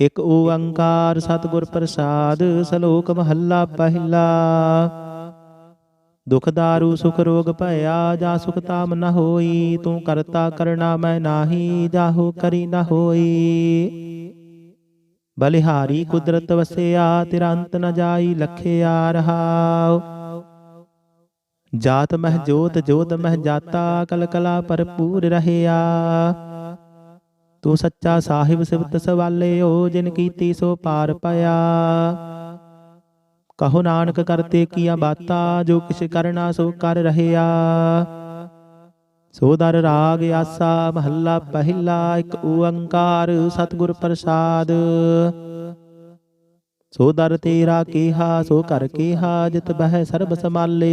ਇਕ ਓੰਕਾਰ ਸਤਿਗੁਰ ਪ੍ਰਸਾਦ, ਸ਼ਲੋਕ ਮਹੱਲਾ ਪਹਿਲਾ। ਦੁਖ ਦਾਰੂ, ਸੁਖ ਰੋਗ ਭਇਆ, ਜਾ ਸੁਖ ਤਾਮ ਨ ਹੋਈ, ਤੂੰ ਕਰਤਾ ਕਰਣਾ ਮੈਂ ਨਾਹੀ, ਜਾਹੋ ਕਰੀ ਨ ਹੋਈ। ਬਲਿਹਾਰੀ ਕੁਦਰਤ ਵਸਿਆ ਤੇਰਾ ਅੰਤ ਨ ਜਾਈ ਲਖਿਆ ਰਹਾਉ। ਜਾਤ ਮਹਿ ਜੋਤ ਜੋਤ ਮਹਿ ਜਾਤਾ ਕਲ ਕਲਾ ਭਰਪੂਰ ਰਹਿਆ। ਤੂੰ ਸੱਚਾ ਸਾਹਿਬ ਸਿਵਤ ਸਵਾਲਿਓ ਜਿਨ ਕੀਤੀ ਸੋ ਪਾਰ ਪਿਆ। ਕਹੋ ਨਾਨਕ ਕਰਤੇ ਕੀਆ ਬਾਤਾ ਜੋ ਕਿਛ ਕਰਨਾ ਸੋ ਕਰ ਰਹਿਆ ਸੋ ਦਰ ਰਾਗ ਆਸਾ ਮਹੱਲਾ ਪਹਿਲਾ ਇੱਕ ਓੰਕਾਰ ਸਤਿਗੁਰ ਪ੍ਰਸਾਦ। ਸੋ ਦਰ ਤੇਰਾ ਕੀਹਾ ਸੋ ਕਰ ਕੀਹਾ ਜਿਤ ਬਹਿ ਸਰਬ ਸਮਾਲੇ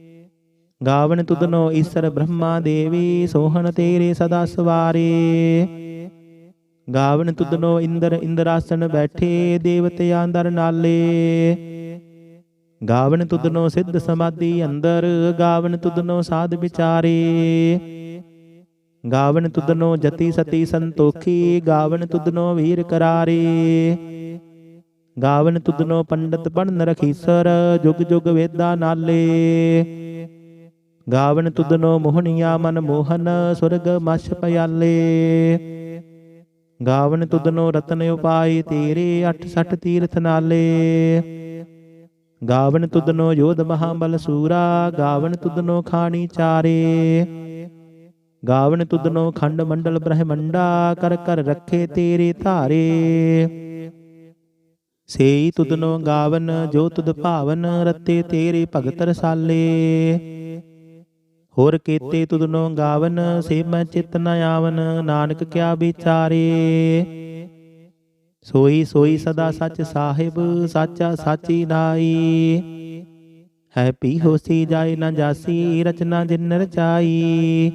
ਗਾਵਨ ਤੁਧਨੋ ਈਸ਼ਰ ਬ੍ਰਹਮਾ ਦੇਵੀ, ਸੋਹਣ ਤੇਰੇ ਸਦਾ ਸਵਾਰੇ। ਗਾਵਨ ਤੁਧਨੋ ਇੰਦਰ ਇੰਦਰਾਸਨ ਬੈਠੇ ਦੇਵਤੇ ਅੰਦਰ ਨਾਲੇ। ਗਾਵਨ ਤੁਧਨੋ ਸਿੱਧ ਸਮਾਧੀ ਅੰਦਰ, ਗਾਵਨ ਤੁਧਨੋ ਸਾਧ ਵਿਚਾਰੇ। ਗਾਵਨ ਤੁਧਨੋ ਜਤੀ ਸਤੀ ਸੰਤੋਖੀ, ਗਾਵਨ ਤੁਧਨੋ ਵੀਰ ਕਰਾਰੇ। ਗਾਵਨ ਤੁਧਨੋ ਪੰਡਤ ਬਣਨ ਰਖੀਸਰ, ਜੁਗ ਜੁਗ ਵੇਦਾ ਨਾਲੇ ਗਾਵਨ ਤੁਧਨੋ ਮੋਹਣੀਆ ਮਨ ਮੋਹਨ ਸੁਰਗ ਮਛ ਪਿਆਲੇ। ਗਾਵਨ ਤੁਧਨੋ ਰਤਨ ਉਪਾਈ ਤੇਰੇ 68 ਤੀਰਥ ਨਾਲੇ। ਗਾਵਨ ਤੁਧਨੋ ਯੋਧ ਮਹਾਬਲ ਸੂਰਾ, ਗਾਵਨ ਤੁਧਨੋ ਖਾਣੀ ਚਾਰੇ। ਗਾਵਨ ਤੁਧਨੋ ਖੰਡ ਮੰਡਲ ਬ੍ਰਹਮੰਡਾ, ਕਰ ਕਰ ਰੱਖੇ ਤੇਰੇ ਧਾਰੇ। ਸੇਈ ਤੁਧਨੋ ਗਾਵਨ, ਜੋ ਤੁਧ ਹੋਰ ਕੀਤੇ ਤੁਧਨੋ ਗਾਵਨ ਸੇ ਚਿਤ ਨ ਆਵਨ, ਨਾਨਕ ਕਿਆ ਵਿਚਾਰੇ? ਸੋਈ ਸੋਈ ਸਦਾ ਸੱਚ ਸਾਹਿਬ, ਸਾਚਾ ਸਾਚੀ ਨਾਈ। ਹੈ ਪੀ ਹੋਸੀ ਜਾਏ ਨਾ ਜਾਸੀ, ਰਚਨਾ ਜਿਨ ਰਚਾਈ।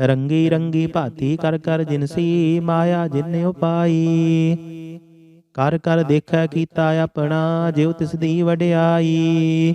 ਰੰਗੀ ਰੰਗੀ ਭਾਤੀ ਕਰ ਕਰ ਜਿਨਸੀ ਮਾਇਆ ਜਿਨ ਉਪਾਈ। ਕਰ ਕਰ ਦੇਖੈ ਕੀਤਾ ਆਪਣਾ, ਜਿਉ ਤਿਸ ਦੀ ਵਡਿਆਈ।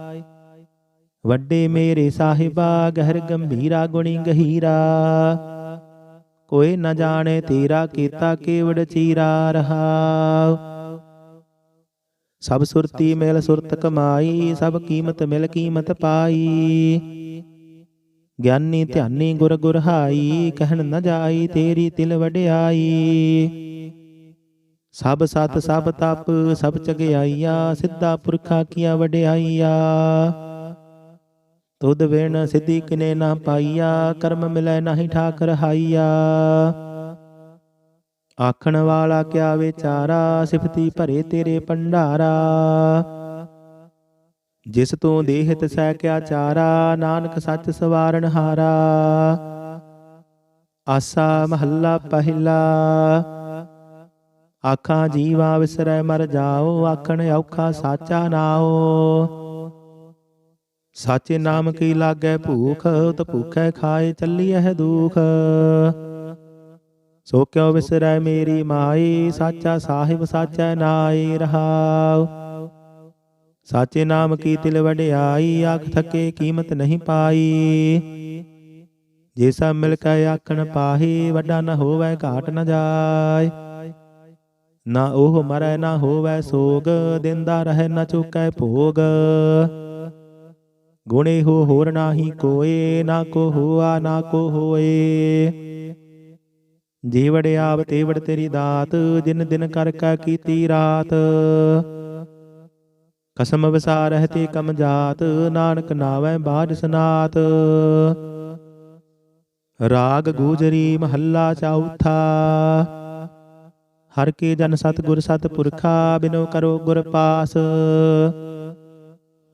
ਵੱਡੇ ਮੇਰੇ ਸਾਹਿਬਾ, ਗਹਿਰ ਗੰਭੀਰਾ, ਗੁਣੀ ਗਹੀਰਾ। ਕੋਈ ਨਾ ਜਾਣੇ ਤੇਰਾ ਕੀਤਾ ਕੇਵੜ ਚੀਰਾ ਰਹਾ। ਸਭ ਸੁਰਤੀ ਮਿਲ ਸੁਰਤ ਕਮਾਈ, ਸਭ ਕੀਮਤ ਮਿਲ ਕੀਮਤ ਪਾਈ। ਗਿਆਨੀ ਧਿਆਨੀ ਗੁਰ ਗੁਰ ਕਹਿਣ ਨ ਜਾਈ ਤੇਰੀ ਤਿਲ ਵਡਿਆਈ। ਸਭ ਸਤ ਸਭ ਤਪ, ਸਭ ਚਗਿਆਈਆ, ਸਿੱਧਾ ਪੁਰਖਾ ਕੀਆ ਵਡਿਆਈਆ। ਤੁਧ ਵੇਣ ਸਿੱਧੀ ਕਿਨੇ ਨਾ ਪਾਈਆ, ਕਰਮ ਮਿਲੈ ਨਾਹੀ ਠਾਕ ਰਹਾਈਆ ਆਖਣ ਵਾਲਾ ਕਿਆ ਵਿਚਾਰਾ, ਸਿਫਤੀ ਭਰੇ ਤੇਰੇ ਭੰਡਾਰਾ। ਜਿਸ ਤੂੰ ਦੇਹਤ ਸਹਿ ਕਿਆ ਚਾਰਾ, ਨਾਨਕ ਸੱਚ ਸਵਾਰਨ ਹਾਰਾ। ਆਸਾ ਮਹੱਲਾ ਪਹਿਲਾ। ਆਖਾਂ ਜੀਵਾ ਵਿਸਰੈ ਮਰ ਜਾਓ, ਆਖਣ ਔਖਾ ਸਾਚਾ ਨਾਓ। ਸਾਚੇ ਨਾਮ ਕੀ ਲਾਗੈ ਭੂਖ, ਤ ਭੂਖੈ ਖਾਏ ਚੱਲੀਐ ਦੁਖ। ਸੋ ਕਿਉ ਵਿਸਰੈ ਮੇਰੀ ਮਾਈ, ਸਾਚਾ ਸਾਹਿਬ ਸਾਚੈ ਨਾਈ ਰਹਾਉ। ਸਾਚੇ ਨਾਮ ਕੀ ਤਿਲ ਵਡਿਆਈ, ਆਖ ਥਕੇ ਕੀਮਤ ਨਹੀਂ ਪਾਈ। ਜੇ ਸਭ ਮਿਲ ਕੇ ਆਖਣ ਪਾਹੀ, ਵੱਡਾ ਨਾ ਹੋਵੇ ਘਾਟ ਨਾ ਜਾਏ। ਨਾ ਉਹ ਮਰੈ, ਨਾ ਹੋਵੇ ਸੋਗ, ਦਿੰਦਾ ਰਹਿ ਨਾ ਚੁਕੈ ਭੋਗ। ਗੁਣੇ ਹੋ ਹੋਰ ਨਾਹੀ ਕੋਏ, ਨਾ ਕੋ ਹੋਆ, ਨਾ ਕੋ ਹੋਏ। ਜੀਵੜ ਆਵ ਤੇਵੜ ਤੇਰੀ ਦਾਤ ਦਿਨ ਦਿਨ ਕਰ ਕਾ ਕੀਤੀ ਰਾਤ। ਕਸਮ ਵਿਸਾਰ ਰਹਤੇ ਕਮ ਜਾਤ, ਨਾਨਕ ਨਾਵੈ ਬਾਜ ਸਨਾਤ। ਰਾਗ ਗੂਜਰੀ ਮਹੱਲਾ ਚੌਥਾ ਹਰ ਕੇ ਜਨ ਸਤਿ ਗੁਰ ਸਤ ਪੁਰਖਾ ਬਿਨੋ ਕਰੋ ਗੁਰ ਪਾਸ।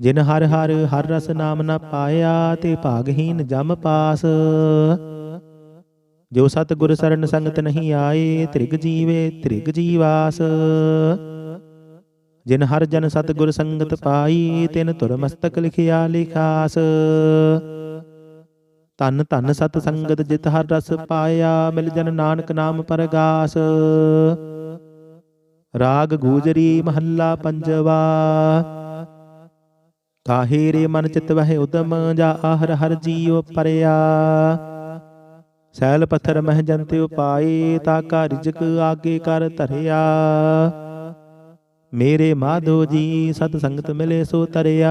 ਜਿਨ ਹਰ ਹਰ ਹਰ ਰਸ ਨਾਮ ਨਾ ਪਾਇਆ ਤੇ ਭਾਗਹੀਨ ਜਮ ਪਾਸ। ਜੋ ਸਤ ਗੁਰ ਸਰਨ ਸੰਗਤ ਨਹੀਂ ਆਏ, ਤ੍ਰਿਗ ਜੀਵੇ ਤ੍ਰਿਗ ਜੀਵਾਸ। ਜਿਨ ਹਰ ਜਨ ਸਤ ਗੁਰ ਸੰਗਤ ਪਾਈ, ਤਿਨ ਤੁਰ ਮਸਤਕ ਲਿਖਿਆ ਲਿਖਾਸ। ਧੰਨ ਧੰਨ ਸਤ ਸੰਗਤ ਜਿਤ ਹਰ ਰਸ ਪਾਇਆ, ਮਿਲ ਜਨ ਨਾਨਕ ਨਾਮ ਪਰਗਾਸ। ਰਾਗ ਗੂਜਰੀ ਮਹੱਲਾ ਪੰਜਵਾ। ਕਾਹੇ ਰੇ ਮਨ ਚਿਤ ਵਹਿ ਉਦਮ, ਜਾ ਆਹਰ ਹਰ ਜੀਉ ਪਰਿਆ। ਸੈਲ ਪੱਥਰ ਮਹਿ ਜੰਤਿ ਉਪਾਏ ਤਾ ਕਾ ਰਿਜਕ ਆਗੇ ਕਰ ਧਰਿਆ। ਮੇਰੇ ਮਾਧੋ ਜੀ, ਸਤ ਸੰਗਤ ਮਿਲੇ ਸੋ ਤਰਿਆ।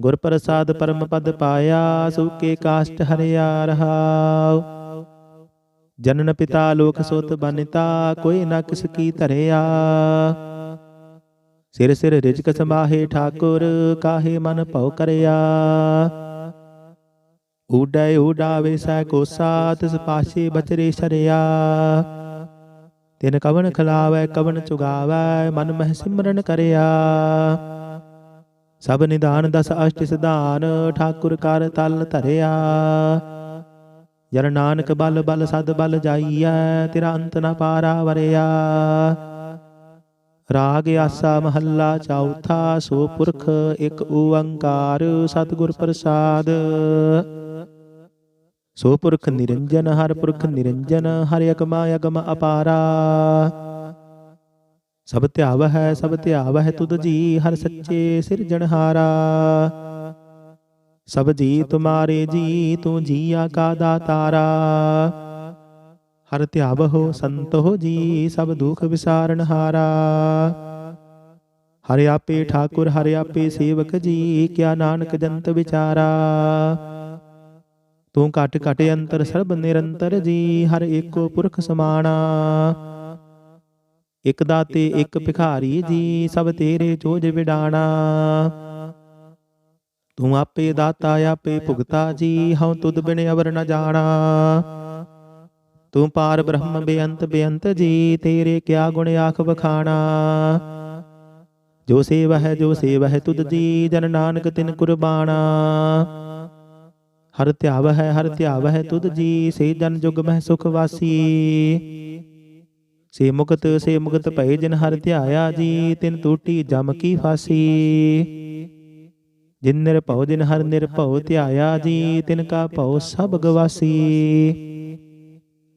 ਗੁਰ ਪ੍ਰਸਾਦ ਪਰਮ ਪਦ ਪਾਇਆ ਸੁਕੇ ਕਾਸ਼ਟ ਹਰਿਆ ਰਹਾਉ। ਜਨਨ ਪਿਤਾ ਲੋਕ ਸੋਤ ਬਨਿਤਾ, ਕੋਈ ਨਾ ਕਿਸ ਕੀ ਧਰਿਆ। ਸਿਰ ਸਿਰ ਰਿਜਕ ਸਮਾਹੇ ਠਾਕੁਰ, ਕਾਹੇ ਮਨ ਭਉ ਕਰਿਆ? ਊਡੈ ਊਡਾਵੇ ਸੈ ਕੋਸਾ ਤਿਸ ਪਾਛੇ ਬਚਰੇ ਸ਼ਰਿਆ। ਤਿਨ ਕਵਨ ਖਲਾਵੈ ਕਵਨ ਚੁਗਾਵੈ, ਮਨ ਮਹਿ ਸਿਮਰਨ ਕਰਿਆ। ਸਭ ਨਿਦਾਨ ਦਸ ਅਸ਼ਟ ਸਿਧਾਨ, ਠਾਕੁਰ ਕਰ ਤਲ ਧਰਿਆ। ਜਨ ਨਾਨਕ ਬਲ ਬਲ ਸਦ ਬਲ ਜਾਈਐ, ਤੇਰਾ ਅੰਤ ਨ ਪਾਰਾ ਵਰਿਆ। ਰਾਗ ਆਸਾ ਮਹੱਲਾ ਚੌਥਾ, ਸੋ ਪੁਰਖ ਇੱਕ ਓੰਕਾਰ ਸਤਿਗੁਰ ਪ੍ਰਸਾਦ। ਸੋ ਪੁਰਖ ਨਿਰੰਜਨ, ਹਰ ਪੁਰਖ ਨਿਰੰਜਨ, ਹਰਿ ਅਗਮਾ ਅਗਮ ਅਪਾਰਾ। ਸਭ ਧਿਆਵ ਹੈ ਸਭ ਧਿਆਵ ਹੈ ਤੁਧ ਜੀ, ਹਰ ਸੱਚੇ ਸਿਰਜਣਹਾਰਾ ਸਭ ਜੀ ਤੁਮਾਰੇ ਜੀ, ਤੂੰ ਜੀਆ ਕਾ ਦਾਤਾਰਾ। ਹਰ ਧਿਆਵ ਹੋ ਸੰਤ ਹੋ ਜੀ, ਸਭ ਦੁਖ ਵਿਸਾਰਨ ਹਾਰਾ। ਹਰਿ ਆਪੇ ਠਾਕੁਰ, ਹਰਿ ਆਪੇ ਸੇਵਕ ਜੀ, ਕਿਆ ਨਾਨਕ ਜੰਤ ਵਿਚਾਰਾ। ਤੂੰ ਘਟ ਘਟ ਅੰਤਰ ਸਰਬ ਨਿਰੰਤਰ ਜੀ, ਹਰ ਏਕੋ ਪੁਰਖ ਸਮਾਣਾ। ਇਕ ਦਾਤੇ, ਇਕ ਭਿਖਾਰੀ ਜੀ, ਸਭ ਤੇਰੇ ਚੋਜ ਵਿਡਾਣਾ। ਤੂੰ ਆਪੇ ਦਾਤਾ, ਆਪੇ ਭੁਗਤਾ ਜੀ, ਹਉ ਤੁਧ ਬਿਨ ਅਵਰ ਨ ਜਾਣਾ। ਤੂੰ ਪਾਰ ਬ੍ਰਹਮ ਬੇਅੰਤ ਬੇਅੰਤ ਜੀ ਤੇਰੇ ਕਿਆ ਗੁਣ ਆਖ ਵਖਾਣਾ। ਜੋ ਸੇਵਾ ਹੈ ਜੋ ਸੇਵਾ ਹੈ ਤੁਧ ਜੀ ਜਨ ਨਾਨਕ ਤਿਨ ਕੁਰਬਾਨਾ। ਹਰ ਧਿਆਵ ਹੈ ਹਰ ਧਿਆਵ ਹੈ ਤੁਧ ਜੀ ਸੇ ਜਨ ਜੁਗ ਮਹਿ ਸੁਖ ਵਾਸੀ। ਸੇ ਮੁਕਤ ਸੇ ਮੁਕਤ ਭਏ ਜਿਨ ਹਰ ਧਿਆਇਆ ਜੀ ਤਿਨ ਟੂਟੀ ਜਮ ਕੀ ਫਾਸੀ। ਜਿਨ ਨਿਰਭਉ ਜਿਨ ਹਰ ਨਿਰਭਉ ਧਿਆਇਆ ਜੀ ਤਿਨ ਕਾ ਭਉ ਸਭ ਗਵਾਸੀ।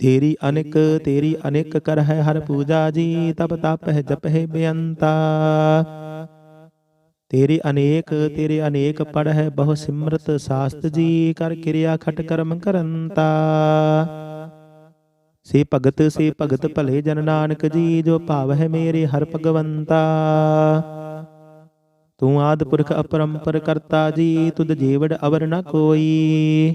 ਤੇਰੀ ਅਨੇਕ ਤੇਰੀ ਅਨੇਕ ਕਰ ਹੈ ਹਰ ਪੂਜਾ ਜੀ ਤਪ ਤਪ ਹੈ ਜਪ ਹੈ ਬੇਅੰਤਾ। ਤੇਰੀ ਅਨੇਕ ਤੇਰੇ ਅਨੇਕ ਪੜ ਹੈ ਬਹੁ ਸਿਮਰਤ ਸਾਸਤ ਜੀ ਕਰ ਕਿਰਿਆ ਖਟ ਕਰਮ ਕਰੰਤਾ। ਸੇ ਭਗਤ ਸੇ ਭਗਤ ਭਲੇ ਜਨ ਨਾਨਕ ਜੀ ਜੋ ਭਾਵ ਹੈ ਮੇਰੇ ਹਰ ਭਗਵੰਤਾ। ਤੂੰ ਆਦ ਪੁਰਖ ਅਪਰੰਪਰ ਕਰਤਾ ਜੀ ਤੁਧ ਜੀਵੜ ਅਵਰ ਨ ਕੋਈ।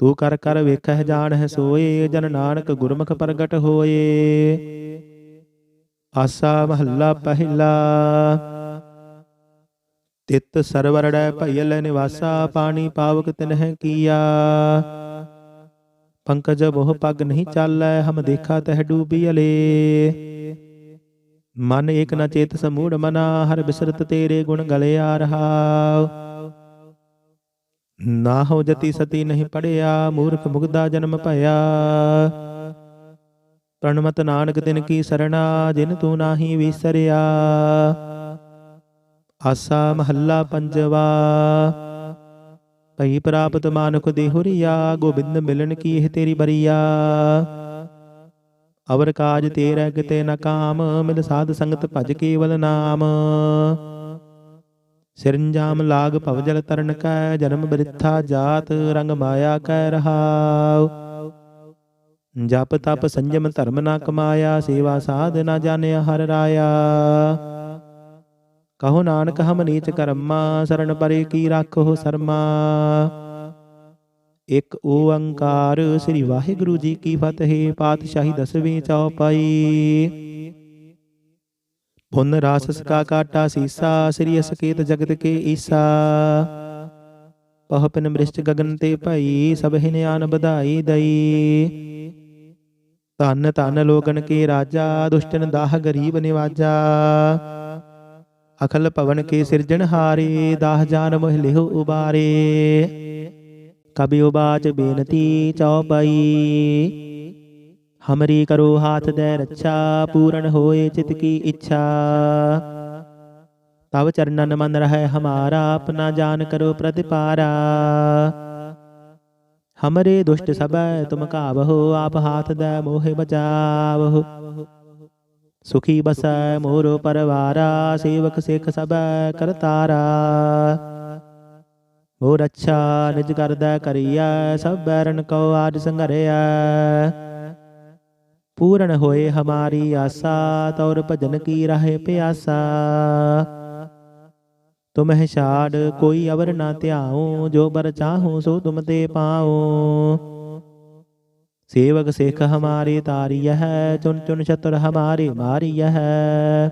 ਤੂੰ ਕਰ ਕਰ ਵੇਖਹਿ ਜਾਣਹਿ ਸੋਏ, ਜਨ ਨਾਨਕ ਗੁਰਮੁਖ ਪ੍ਰਗਟ ਹੋਏ। ਆਸਾ ਮਹੱਲਾ ਪਹਿਲਾ। ਤਿਤ ਸਰਵਰੜੈ ਭਇਲ ਨਿਵਾਸਾ, ਪਾਣੀ ਪਾਵਕ ਤਿਨਹਿ ਕੀਆ। ਪੰਕਜ ਮੋਹ ਪਗ ਨਹੀਂ ਚਾਲੈ, ਹਮ ਦੇਖਾ ਤਹਿ ਡੂਬੀਲੇ ਮਨ ਏਕ ਨ ਚੇਤ ਸਮੂੜ ਮਨਾ, ਹਰ ਬਿਸਰਤ ਤੇਰੇ ਗੁਣ ਗਲੇ ਆ ਰਹਾ। ਨਾ ਹੋ ਜਤੀ ਸਤੀ ਨਹੀਂ ਪੜਿਆ ਮੂਰਖ ਮੁਗਦਾ ਜਨਮ ਭਇਆ ਪ੍ਰਣਮਤ ਨਾਨਕ ਤਿਨ ਕੀ ਸਰਣਾ ਜਿਨ ਤੂੰ ਨਾਹੀ ਵਿਸਰਿਆ ਆਸਾ ਮਹੱਲਾ ਪੰਜਵਾ ਭਈ ਪ੍ਰਾਪਤ ਮਾਨੁਖ ਦੇ ਹੁਰੀਆ ਗੋਬਿੰਦ ਮਿਲਣ ਕੀ ਇਹ ਤੇਰੀ ਬਰੀਆ ਅਵਰ ਕਾਜ ਤੇਰੇ ਕਿਤੇ ਨ ਕਾਮ ਮਿਲ ਸਾਧ ਸੰਗਤ ਭਜ ਕੇਵਲ ਨਾਮ ਸਿਰੰਜਾਮ ਲਾਗ ਭਵਜਲ ਤਰਨ ਕੈ, ਜਨਮ ਬ੍ਰਿਥਾ ਜਾਤ ਰੰਗ ਮਾਇਆ ਕੈ ਰਹਾਉ। ਜਪ ਤਪ ਸੰਜਮ ਧਰਮ ਨਾ ਕਮਾਇਆ, ਸੇਵਾ ਸਾਧ ਨਾ ਜਾਣਿਆ ਹਰ ਰਾਇਆ। ਕਹੋ ਨਾਨਕ ਹਮ ਨੀਚ ਕਰਮਾ ਸਰਣ ਪਰੇ ਕੀ ਰਾਖੋ ਸਰਮਾ। ਇਕ ਓੰਕਾਰ ਸ੍ਰੀ ਵਾਹਿਗੁਰੂ ਜੀ ਕੀ ਫਤਿਹ, ਪਾਤਸ਼ਾਹੀ ਦਸਵੀਂ ਚੌਪਾਈ। ਪੁੰਨ ਰਾਸ ਸਕਾ ਕਾਟਾ ਸੀਸਾ ਸ੍ਰੀ ਅਸਕੇਤ ਜਗਤ ਕੇ ਈਸਾ। ਪਹਪਨ ਮ੍ਰਿਸ਼ਟ ਗਗਨ ਤੇ ਭਈ ਸਭ ਹਿਨਿਆਨ ਵਧਾਈ ਦਈ। ਧੰਨ ਧੰਨ ਲੋਗਨ ਕੇ ਰਾਜਾ ਦੁਸ਼ਟਨ ਦਾਹ ਗਰੀਬ ਨਿਵਾਜਾ। ਅਖਲ ਭਵਨ ਕੇ ਸਿਰਜਣਹਾਰੇ ਦਾਹ ਜਾਨ ਮੋਹ ਲਿਹੁ ਉਬਾਰੇ। ਕਬਿਉ ਬਾਚ ਬੇਨਤੀ ਚੌਪਈ। ਹਮਰੀ ਕਰੋ ਹਾਥ ਦੇ ਰੱਛਾ ਪੂਰਨ ਹੋਏ ਚਿਤ ਕੀ ਇੱਛਾ ਤਵ ਚਰਨਨ ਮਨ ਰਹਿ ਹਮਾਰਾ ਆਪਣਾ ਜਾਨ ਕਰੋ ਪ੍ਰਤਿਪਾਰਾ ਹਮਰੇ ਦੁਸ਼ਟ ਸਭੈ ਤੁਮ ਕਾਵਹੋ ਆਪ ਹਾਥ ਦੇ ਮੋਹਿ ਬਚਾਵਹੋ ਸੁਖੀ ਬਸੈ ਮੋਰੋ ਪਰਵਾਰਾ ਸੇਵਕ ਸਿੱਖ ਸਭੈ ਕਰਤਾਰਾ ਮੋਰ ਅੱਛਾ ਨਿਜ ਕਰਦਾ ਕਰੀਐ ਸਭ ਬੈਰਨ ਕੋ ਆਜ ਸੰਘਰਿਆ ਪੂਰਨ ਹੋਏ ਹਮਾਰੀ ਆਸਾ, ਤੌਰ ਭਜਨ ਕੀ ਰਾਹੇ ਪਿਆਸਾ? ਤੁਮਹਿ ਛਾੜ ਕੋਈ ਅਵਰ ਨਾ ਧਿਆਉ, ਜੋ ਬਰ ਚਾਹੂ ਸੋ ਤੁਮ ਤੇ ਪਾਉ। ਸੇਵਕ ਸਿੱਖ ਹਮਾਰੇ ਤਾਰੀਯ ਹੈ ਚੁਨ ਚੁਨ ਛਤਰ ਹਮਾਰੇ ਮਾਰੀਯ ਹੈ।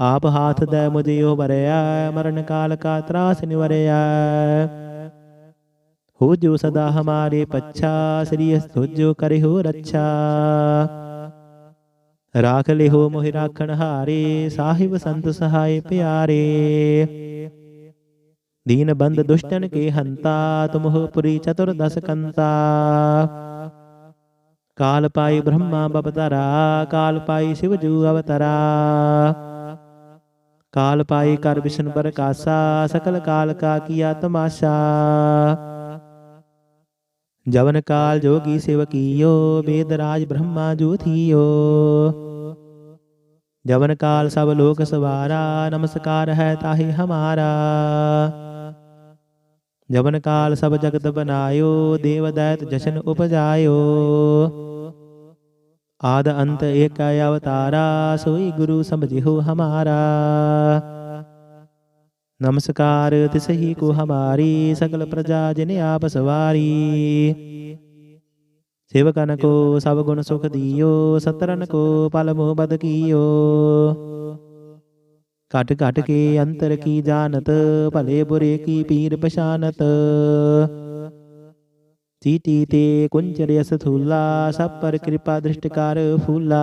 ਆਪ ਹਾਥ ਦੇ ਮੁਝੇ ਉਹ ਵਰਿਆ ਮਰਨ ਕਾਲ ਕਾ ਤਰਾਸ ਨਿਵਰਿਆ ਹੋ ਜੋ ਸਦਾ ਹਮਾਰੇ ਪੱਛਾ ਸ੍ਰੀ ਅਸਤੁਜੋ ਕਰਿਓ ਰੱਛਾ ਰਾਖ ਲਿਓ ਮੋਹਿ ਰਾਖਣ ਹਾਰੇ ਸਾਹਿਬ ਸੰਤ ਸਹਾਈ ਪਿਆਰੇ ਦੀਨ ਬੰਦ ਦੁਸ਼ਟਨ ਕੇ ਹੰਤਾ ਤੁਮਹੁ ਪੁਰੀ ਚਤੁਰ ਦਸ ਕੰਤਾ ਕਾਲ ਪਾਈ ਬ੍ਰਹਮਾ ਬਪਤਰਾ ਕਾਲ ਪਾਈ ਸ਼ਿਵ ਜੂ ਅਵਤਰਾ ਕਾਲ ਪਾਈ ਕਰ ਵਿਸ਼ਨ ਬਰਕਾਸਾ ਸਕਲ ਕਾਲ ਕਾ ਕੀਆ ਤਮਾਸ਼ਾ जवन काल जोगी सेवकीयो वेदराज ब्रह्मा ज्योतियो। जवन काल सब लोक सवारा नमस्कार है ताहे हमारा। जवन काल सब जगत बनायो देवदैत जशन उपजायो। आद अंत एक अवतारा सोई गुरु समझिहो हमारा। ਨਮਸਕਾਰ ਤਿਸਹੀ ਕੋ ਹਮਾਰੀ ਸਗਲ ਪ੍ਰਜਾ ਜਿਨ ਆਪ ਸਵਾਰੀ ਸੇਵਕਨ ਕੋ ਸਭ ਗੁਣ ਸੁਖ ਦਿਓ ਸਤਰਨ ਕੋ ਪਲ ਮੋਹ ਬਦ ਕੀਓ ਘਟ ਘਟ ਕੇ ਅੰਤਰ ਕੀ ਜਾਣਤ ਭਲੇ ਬੁਰੇ ਕੀ ਪੀਰ ਪਛਾਨਤ ਸੀਤੀ ਤੇ ਕੁੰਚਰ ਅਸਥੂਲਾ ਸਭ ਪਰ ਕਿਰਪਾ ਦ੍ਰਿਸ਼ਟਕਾਰ ਫੂਲਾ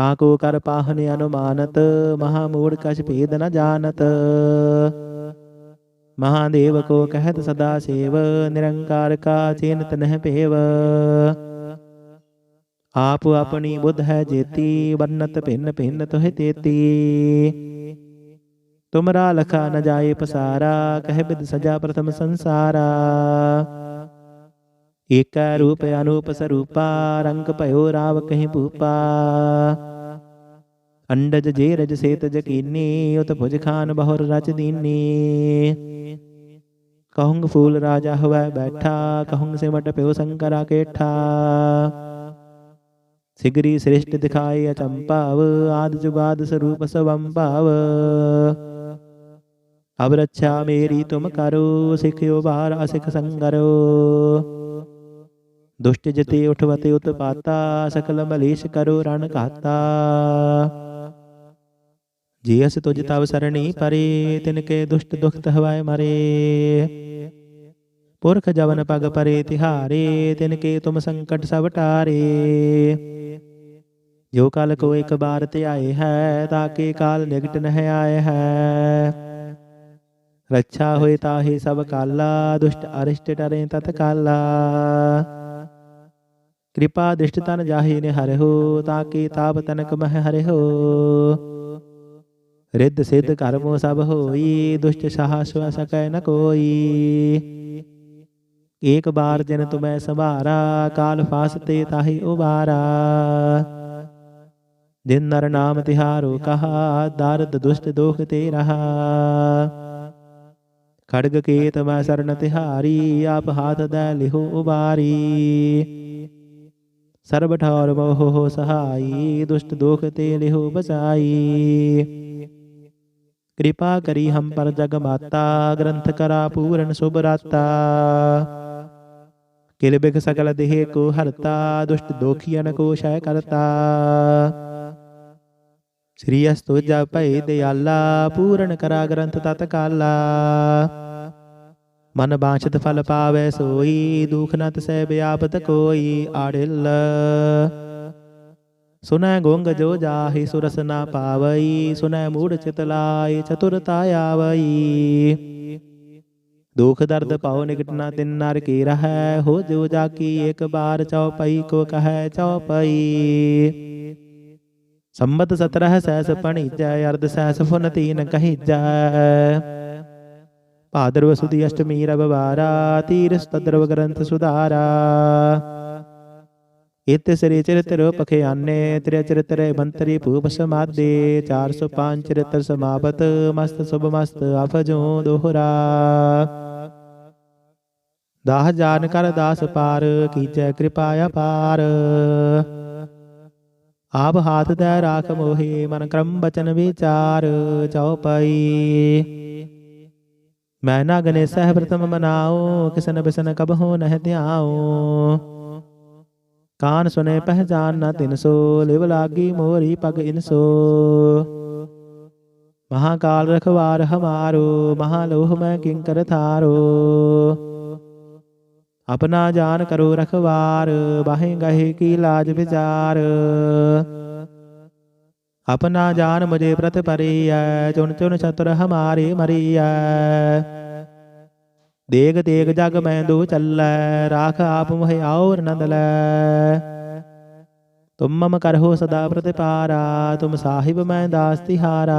ਤਾਕੋ ਕਰ ਪਾਹਨ ਅਨੁਮਾਨਤ ਮਹਾ ਮੂੜ ਕਛ ਭੇਦ ਨ ਜਾਣਤ ਮਹਾਦੇਵ ਕੋ ਕਹਿਤ ਸਦਾ ਸੇਵ ਨਿਰੰਕਾਰ ਕਾ ਚਿੰਤ ਨਹਿ ਭੇਵ ਆਪ ਆਪਣੀ ਬੁੱਧ ਹੈ ਜੇਤੀ ਵਰਨਤ ਭਿੰਨ ਭਿੰਨ ਤੋਹਿ ਤੇਤੀ ਤੁਮਰਾ ਲਖਾ ਨ ਜਾਏ ਪਸਾਰਾ ਕਹਿ ਬਿਦ ਸਜਾ ਪ੍ਰਥਮ ਸੰਸਾਰਾ ਏਕੈ ਰੂਪ ਅਨੂਪ ਸਰੂਪਾ ਰੰਗ ਭਇਓ ਰਾਵ ਕਹੀਂ ਭੂਪਾ ਅੰਡਜ ਜੇ ਰਜ ਸੇਤ ਜਕੀਨੀ, ਉਤ ਭੁਜ ਖਾਨ ਬਹੁਰ ਰਚ ਦੀਨੀ। ਕਹੂੰਗ ਫੂਲ ਰਾਜਾ ਹੋਵੈ ਬੈਠਾ, ਕਹੂੰਗ ਸਿਮਟ ਪਿਓ ਸੰਕਰਾ ਕੇਠਾ। ਸਿਗਰੀ ਸ੍ਰਿਸ਼ਟ ਦਿਖਾਏ ਅਚੰਪਾਵ ਆਦ ਜੁਗਾਦ ਸਰੂਪ ਸਵੰ ਭਾਵ। ਅਬ ਰੱਛਾ ਮੇਰੀ ਤੁਮ ਕਰੋ ਸਿਖਿਓ ਬਾਰ ਅਸਿਖ ਸੰਗਰੋ। ਦੁਸ਼ਟ ਜਤੇ ਉਠਵਤੇ ਉਤਪਾਤਾ, ਸਕਲ ਮਲੇਸ਼ ਕਰੋ ਰਣ ਘਾਤਾ। ਜੀ ਅਸ ਤੁਜ ਤਵ ਸਰਣੀ ਪਰੇ ਤਿਨ ਕੇ ਦੁਸ਼ਟ ਦੁਖਤ ਹਵਾਏ ਮਰੇ। ਪੁਰਖ ਜਵਨ ਪਗ ਪਰੇ ਤਿਹਾਰੇ ਤਿਨ ਕੇ ਤੁਮ ਸੰਕਟ ਸਭ ਟਾਰੇ। ਜੋ ਕਲ ਕੋ ਇੱਕ ਬਾਰ ਤੇ ਆਏ ਹੈ ਤਾਕੇ ਕਾਲ ਨਿਕਟ ਨਹਿ ਆਏ ਹੈ। ਰੱਛਾ ਹੋਏ ਤਾਹੇ ਸਭ ਕਾਲਾ ਦੁਸ਼ਟ ਅਰਿਸ਼ਟ ਟਰੇ ਤਤ ਕਾਲਾ। ਕਿਰਪਾ ਦ੍ਰਿਸ਼ਟ ਤਨ ਜਾਹੇ ਨੇ ਹਰਿਓ ਤਾਕੇ ਤਾਪ ਤਨਕ ਮਹਿ ਹਰਿਓ ਰਿੱਧ ਸਿੱਧ ਕਰਮੋ ਸਭ ਹੋਈ ਦੁਸ਼ਟ ਸਾਹ ਸਵ ਸਕੈ ਨ ਕੋਈ ਏਕ ਬਾਰ ਜਨ ਤੁਮੈ ਸੰਭਾਰਾ ਕਾਲ ਫਾਸਤੇ ਤਾਹੇ ਉਬਾਰਾ ਜਿਨ ਨਰ ਨਾਮ ਤਿਹਾਰੋ ਕਹਾ ਦਰਦ ਦੁਸ਼ਟ ਦੋਖ ਤੇ ਰਹਾ ਖੜਗ ਕੇਤ ਮੈਂ ਸਰਨ ਤਿਹਾਰੀ ਆਪ ਹਾਥ ਦੈ ਲਿਹੋ ਉਬਾਰੀ ਸਰਬ ਠੌਰ ਮੋਹ ਸਹਾਈ ਦੁਸ਼ਟ ਦੋਖ ਤੇ ਲਿਹੋ ਬਚਾਈ ਕਿਰਪਾ ਕਰੀ ਹਮ ਪਰ ਜਗ ਮਾਤਾ ਗ੍ਰੰਥ ਕਰਾ ਪੂਰਨ ਸੁਭ ਰਾਤਾ। ਕਿਲ ਬਿਖ ਸਕਲ ਦੇਹ ਕੋ ਹਰਤਾ ਦੁਸ਼ਟ ਦੋਖੀਨ ਕੋ ਸ਼ੈ ਕਰਤਾ। ਸ੍ਰੀ ਅਸਤੁਜਾ ਭੈ ਦਿਆਲਾ ਪੂਰਨ ਕਰਾ ਗ੍ਰੰਥ ਤਤ ਕਾਲਾ ਮਨ ਬਾਛਤ ਫਲ ਪਾਵੇ ਸੋਈ ਦੁਖ ਨ ਤਸੈ ਬਿਆਪਤ ਕੋਈ ਆੜਿਲ। ਸੁਨੈ ਗੋੰਗ ਜੋ ਜਾਹੀ ਸੁਰਸ ਨਾ ਪਾਵਈ ਸੁਨੈ ਮੂੜ ਚਿਤ ਲਾਈ ਚਤੁਰਤਾ ਆਵਈ ਦੁਖ ਦਰਦ ਪਾਉ ਨਿਕਟ ਨਾ ਤਿਨ ਨਰ ਕੀ ਰਹੈ ਹੋ ਜੋ ਜਾ ਕੀ ਇੱਕ ਬਾਰ ਚਉਪਈ ਕੋ ਕਹੈ ਚਉਪਈ ਸੰਬਤ 17 ਸੈਸ ਪਣੀਜੈ ਅਰਧ ਸੈਸ ਫੁਨ ਤੀਨ ਕਹੀਜੈ ਭਾਦਰਵ ਸੁਦੀ ਅਸ਼ਟਮੀ ਰਵਵਾਰਾ ਤੀਰਸ ਤਦਰਵ ਗ੍ਰੰਥ ਸੁਧਾਰਾ ਇਤ ਸ੍ਰੀ ਚਰਿਤ੍ਰ ਪਖਿਆਨੇ ਤ੍ਰਿ ਚਰਿਤ੍ਰ ਬੰਤਰੀ ਭੂਪ ਸਮਾਦੇ 405 ਚਰਿਤ੍ਰ ਸਮਾਪਤ ਮਸਤ ਸੁਭ ਮਸਤ ਅਫਜੋ ਦੋਹਰਾ ਦਾਹ ਜਾਨ ਕਰ ਦਾਸ ਪਾਰ ਕੀਜੈ ਕਿਰਪਾ ਅਪਾਰ ਆਪ ਹਾਥ ਤੈ ਰਾਖ ਮੋਹੇ ਮਨ ਕਰਮ ਬਚਨ ਵਿਚਾਰ ਚਉਪਈ ਮੈਂ ਨਾ ਗਨੇ ਸਹਿ ਪ੍ਰਥਮ ਮਨਾਓ ਕਿਸਨ ਬਿਸਨ ਕਬ ਹੋ ਨਹਿ ਧਿਆਓ ਕਾਨ ਸੁਨੇ ਪਹਿਚਾਨ ਨਾ ਤਿਨ ਸੋ ਲਿਵ ਲਾਗੀ ਮੋਰੀ ਪਗ ਇਨਸੋ ਮਹਾਕਾਲ ਰਖਵਾਰ ਹਮਾਰੋ ਮਹਾਲੋਹ ਮੈਂ ਕਿੰਕਰ ਥਾਰੋ। ਆਪਣਾ ਜਾਨ ਕਰੋ ਰਖਵਾਰ ਬਾਹੇ ਗਹੇ ਕੀ ਲਾਜ ਵਿਚਾਰ। ਆਪਣਾ ਜਾਨ ਮੁਝੇ ਪ੍ਰਤ ਪਰੀਐ ਚੁਣ ਚੁਣ ਛਤਰ ਹਮਾਰੇ ਮਰੀਐ। ਦੇਗ ਤੇਗ ਜਗ ਮੈਂ ਦੋ ਚੱਲੈ, ਰਾਖ ਆਪ ਮਹਿ ਔਰ ਨੰਦ ਲੈ ਤੁਮ ਮਮ ਕਰਹੁ ਸਦਾ ਪ੍ਰਤਿਪਾਰਾ, ਤੁਮ ਸਾਹਿਬ ਮੈਂ ਦਾਸ ਤਿਹਾਰਾ।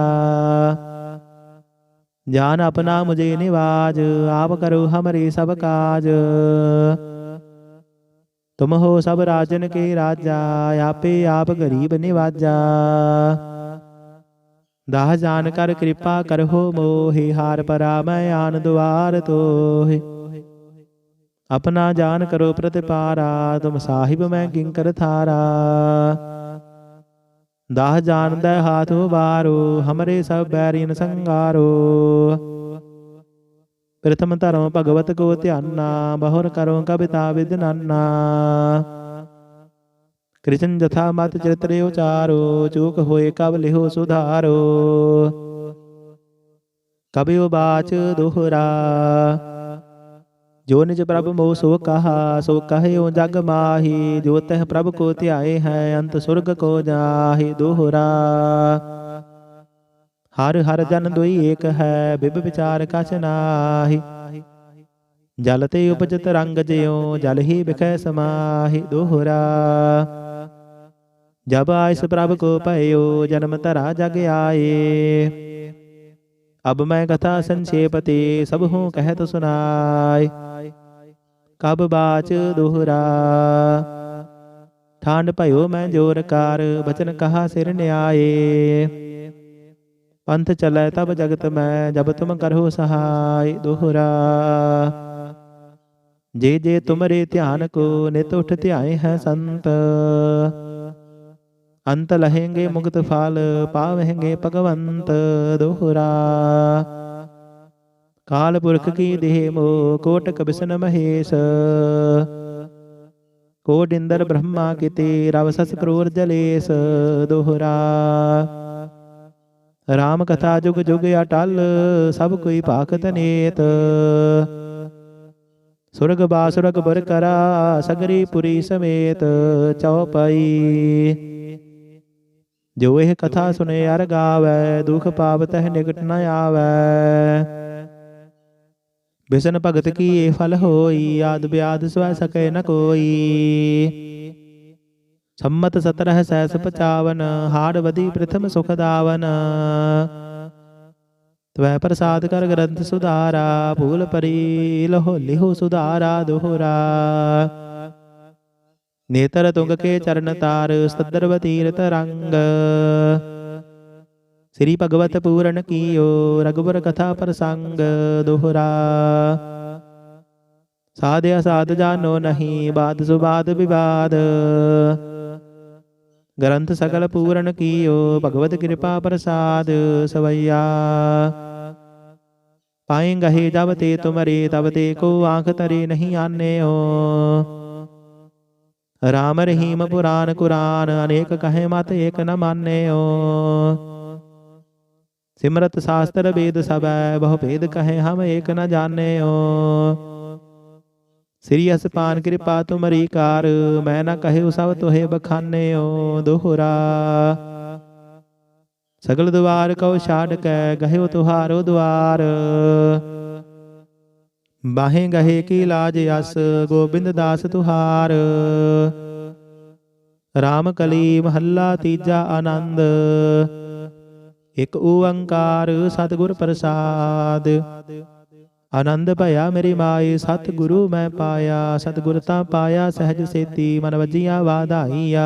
ਜਾਨ ਆਪਣਾ ਮੁਝੇ ਨਿਵਾਜ, ਆਪ ਕਰੋ ਹਮਰੇ ਸਭ ਕਾਜ। ਤੁਮ ਹੋ ਸਭ ਰਾਜਨ ਕੇ ਰਾਜਾ, ਆਪੇ ਆਪ ਗਰੀਬ ਨਿਵਾਜਾ। ਦਾਹ ਜਾਨ ਕਰ ਕਿਰਪਾ ਕਰਹੋ ਮੋਹਿ, ਹਾਰ ਪਰਾਮੈ ਆਨ ਦੁਆਰ ਤੋਹਿ। ਆਪਣਾ ਜਾਨ ਕਰੋ ਪ੍ਰਤਿਪਾਰਾ, ਤੁਮ ਸਾਹਿਬ ਮੈਂ ਕਿੰਕਰ ਥਾਰਾ। ਦਾਹ ਜਾਣਦਾ ਹਾਥੋ ਬਾਰੋ ਹਮਰੇ ਸਭ ਬੈਰੀਨ ਸੰਗਾਰੋ। ਪ੍ਰਥਮ ਧਰਮ ਭਗਵਤ ਕੋ ਧਿਆਨਾ, ਬਹੁਰ ਕਰੋ ਕਵਿਤਾ ਵਿਦਨਾਨਾ ਕ੍ਰਿਸ਼ਨ ਜਥਾ ਮਤ ਚਰਿਤਰੇ ਉਚਾਰੋ ਚੂਕ ਹੋਏ ਕਬ ਲਿਹੋ ਸੁਧਾਰੋ। ਕਬਿਉ ਬਾਚ ਦੁਹਰਾ, ਜੋ ਨਿਜ ਪ੍ਰਭ ਮੋ ਸੋ ਕਹਾ, ਸੋ ਕਹਿਓ ਜਗ ਮਾਹੀ, ਜੋ ਤਹ ਪ੍ਰਭ ਕੋ ਧਿਆਏ ਹੈ, ਅੰਤ ਸੁਰਗ ਕੋ ਜਾਹੀ ਦੁਹਰਾ। ਹਰ ਹਰ ਜਨ ਦੋਈ ਏਕ ਹੈ, ਬਿਬ ਵਿਚਾਰ ਕਛ ਨਾਹੀ। ਜਲ ਤੇ ਉਪਜਤ ਰੰਗ ਜਿਉ, ਜਲ ਹੀ ਵਿਖੇ ਸਮਾਹੀ ਦੁਹਰਾ। जब आयस प्रभ को पयो जन्म तरा जग आए अब मैं कथा संक्षेपते सब हूँ कहत सुनाय। कब बाच दोहरा। ठांड पयो मैं ज़ोर कार बचन कहा सिर न्याये। पंथ चले तब जगत में जब तुम करो सहाय। दोहरा। जे जे तुमरे ध्यान को नित उठ ध्याय है संत। ਅੰਤ ਲਹੇਂਗੇ ਮੁਕਤ ਫਲ ਪਾਵਹਿੰਗੇ ਭਗਵੰਤ ਦੋਹਰਾ। ਕਾਲ ਪੁਰਖ ਕੀ ਦੇਹ ਮੋ ਕੋਟ ਬਿਸ਼ਨ ਮਹੇਸ਼। ਕੋਡਿੰਦਰ ਬ੍ਰਹਮਾ ਕਿਤੇ, ਰਵ ਸਸ ਕਰੋਰ ਜਲੇਸ ਦੋਹਰਾ। ਰਾਮ ਕਥਾ ਜੁਗ ਜੁਗ ਅਟਲ, ਸਭ ਕੋਈ ਭਾਖਤ ਨੇਤ। ਸੁਰਗ ਬਾਸੁਰਗ ਬਰ ਕਰਾ, ਸਗਰੀ ਪੁਰੀ ਸਮੇਤ ਚਉਪਈ जो यह कथा सुने अर गावै दुख पावत है निकट न आवै बिसन भगत की ये फल होई आद ब्याद स्व सके न कोई सम्मत सतरह सहस पचावन हार वधि प्रथम सुख दावन त्वय प्रसाद कर ग्रंथ सुधारा भूल परी लहो लिहो सुधारा दोहरा ਨੇਤਰ ਤੁੰਗ ਕੇ ਚਰਨ ਤਾਰ ਸਦਰਵ ਤੀਰਤ ਰੰਗ ਸ੍ਰੀ ਭਗਵਤ ਪੂਰਨ ਕੀਓ ਰਗਵਰ ਕਥਾ ਪ੍ਰਸੰਗ ਦੋਹਰਾ ਸਾਧਿਆ ਸਾਧ ਜਾਨੋ ਨਹੀਂ ਬਾਦ ਸੁਬਾਦ ਵਿਵਾਦ ਗ੍ਰੰਥ ਸਗਲ ਪੂਰਨ ਕੀਓ ਭਗਵਤ ਕਿਰਪਾ ਪ੍ਰਸਾਦ ਸਵਈਆ ਪਾਏਂਗਹਿ ਜਬ ਤੇ ਤੁਮਰੇ ਤਬ ਤੇ ਕੋ ਆਂਖ ਤਰੇ ਨਹੀਂ ਆਨੇ ਹੋ ਰਾਮ ਰਹੀਮ ਪੁਰਾਨ ਕੁਰਾਨ ਅਨੇਕ ਕਹੇ ਮਤ ਏਕ ਨ ਮਾਨਿਓ ਸਿਮਰਤ ਸ਼ਾਸਤਰ ਵੇਦ ਸਬੈ ਬਹੁ ਭੇਦ ਕਹੇ ਹਮ ਏਕ ਨ ਜਾਣਿਓ ਸ੍ਰੀ ਅਸਪਾਨ ਕਿਰਪਾ ਤੁਮਰੀ ਕਾਰ ਮੈਂ ਨ ਕਹਿਉ ਸਭ ਤੋਹੇ ਬਖਾਨਿਓ ਦੋਹਰਾ ਸਗਲ ਦੁਆਰ ਕਉ ਛਾੜ ਕੈ ਗਹਿਓ ਤੁਹਾਰੋ ਦੁਆਰ ਬਾਹੇ ਗਹੇ ਕੀ ਲਾਜ ਅਸ, ਗੋਬਿੰਦ ਦਾਸ ਤੁਹਾਰ। ਰਾਮ ਕਲੀ ਮਹੱਲਾ ਤੀਜਾ ਆਨੰਦ। ਇਕ ਓੰਕਾਰ ਸਤਿਗੁਰ ਪ੍ਰਸਾਦ। ਆਨੰਦ ਭਇਆ ਮੇਰੀ ਮਾਏ, ਸਤਿਗੁਰੂ ਮੈਂ ਪਾਇਆ। ਸਤਿਗੁਰ ਤਾਂ ਪਾਇਆ, ਸਹਿਜ ਸੇਤੀ ਮਨ ਵਜੀਆਂ ਵਾਧਾਈਆ।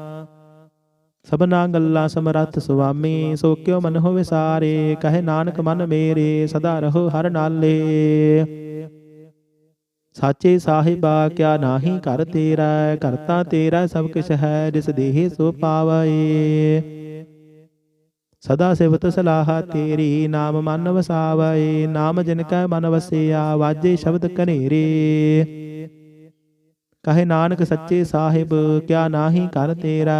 ਸਭਨਾ ਗੱਲਾਂ ਸਮਰੱਥ ਸੁਆਮੀ, ਸੋ ਕਿਉ ਮਨ ਹੋ ਵਿਸਾਰੇ ਕਹੇ ਨਾਨਕ ਮਨ ਮੇਰੇ, ਸਦਾ ਰਹੋ ਹਰ ਨਾਲੇ। ਸਾਚੇ ਸਾਹਿਬਾ, ਕਿਆ ਨਾਹੀ ਘਰ ਤੇਰਾ ਕਰਤਾ ਤੇਰਾ ਸਭ ਕੁਛ ਹੈ, ਜਿਸ ਦੇਹ ਸੋ ਪਾਵਏ। ਸਦਾ ਸਿਵਤ ਸਲਾਹ ਤੇਰੀ, ਨਾਮ ਮਨ ਵਸਾਵਏ। ਨਾਮ ਜਿਨ ਕੈ ਮਨ ਵਸਿਆ, ਵਾਜੇ ਸ਼ਬਦ ਕਨੇਰੇ ਕਹੇ ਨਾਨਕ ਸੱਚੇ ਸਾਹਿਬ, ਕਿਆ ਨਾਹੀ ਕਰ ਤੇਰਾ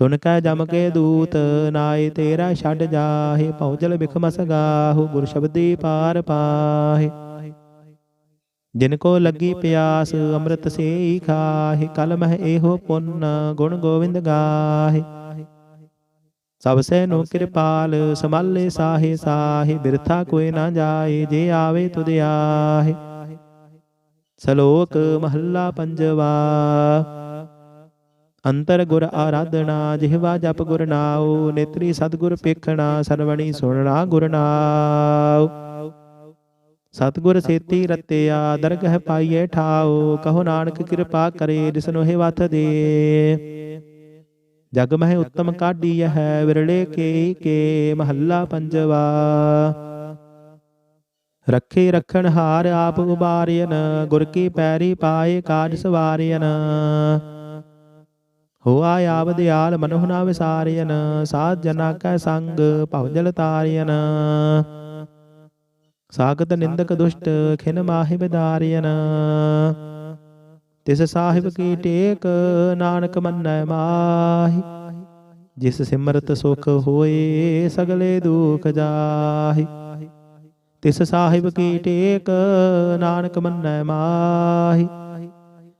ਸੁਨ ਕੈ ਜਮ ਕੇ ਦੂਤ, ਨਾਏ ਤੇਰਾ ਛੱਡ ਜਾਹੇ, ਭੌਜਲ ਬਿਖਮਸ ਗਾਹੂ, ਗੁਰ ਸ਼ਬਦੀ ਪਾਰ ਪਾਹੇ। ਜਿਨ ਕੋ ਲੱਗੀ ਪਿਆਸ, ਅੰਮ੍ਰਿਤ ਸੇਈ ਖਾਹੇ, ਕਲ ਮਹਿ ਇਹੋ ਪੁੰਨ, ਗੁਣ ਗੋਵਿੰਦ ਗਾਹੇ। ਸਭ ਸੇ ਨੋ ਕਿਰਪਾਲ, ਸਮਾਲੇ ਸਾਹੇ ਸਾਹੇ, ਬਿਰਥਾ ਕੋਈ ਨਾ ਜਾਏ, ਜੇ ਆਵੇ ਤੁਧ ਆਹੇ। ਸ਼ਲੋਕ ਮਹੱਲਾ ਪੰਜਵਾ। ਅੰਤਰ ਗੁਰ ਆਰਾਧਨਾ ਜਿਹਵਾ ਜਪ ਗੁਰ ਨਾਉ, ਨੇਤਰੀ ਸਤਗੁਰ ਪੇਖਣਾ, ਸਰਵਣੀ ਸੁਣਨਾ ਗੁਰ ਨਾਉ। ਸਤਗੁਰ ਸੇਤੀ ਰਤਿਆ, ਦਰਗਹ ਪਾਈਏ ਠਾਉ, ਕਹੋ ਨਾਨਕ ਕਿਰਪਾ ਕਰੇ ਜਿਸਨੋ ਹੈ ਵਤ ਦੇ। ਜਗ ਮਹਿ ਉੱਤਮ ਕਾਢੀ ਹੈ, ਵਿਰਲੇ ਕੇ ਕੇ, ਮਹੱਲਾ ਪੰਜਵਾ। ਰੱਖੇ ਰਖਣ ਹਾਰ ਆਪ ਉਬਾਰਿයਨ ਗੁਰ ਕੀ ਪੈਰੀ ਪਾਏ ਕਾਜ ਸਵਾਰਿਯਨ। ਹੋਆ ਆਵ ਦਿਆਲ ਮਨੁ ਨਾ ਵਿਸਾਰਿਯਨ ਸਾਧ ਜਨਾ ਕੈ ਸੰਗ, ਭਵ ਜਲ ਤਾਰਿਯਨ ਸਾਗਤ ਨਿੰਦਕ ਦੁਸ਼ਟ, ਖਿਨ ਮਾਹਿ ਬਿਦਾਰਿਯਨ ਤਿਸ ਸਾਹਿਬ ਕੀ ਟੇਕ, ਨਾਨਕ ਮੰਨੈ ਮਾਹੀ। ਜਿਸ ਸਿਮਰਤ ਸੁਖ ਹੋਏ, ਸਗਲੇ ਦੁਖ ਜਾਹੀ। ਤਿਸ ਸਾਹਿਬ ਕੀ ਟੇਕ, ਨਾਨਕ ਮੰਨੈ ਮਾਹੀ।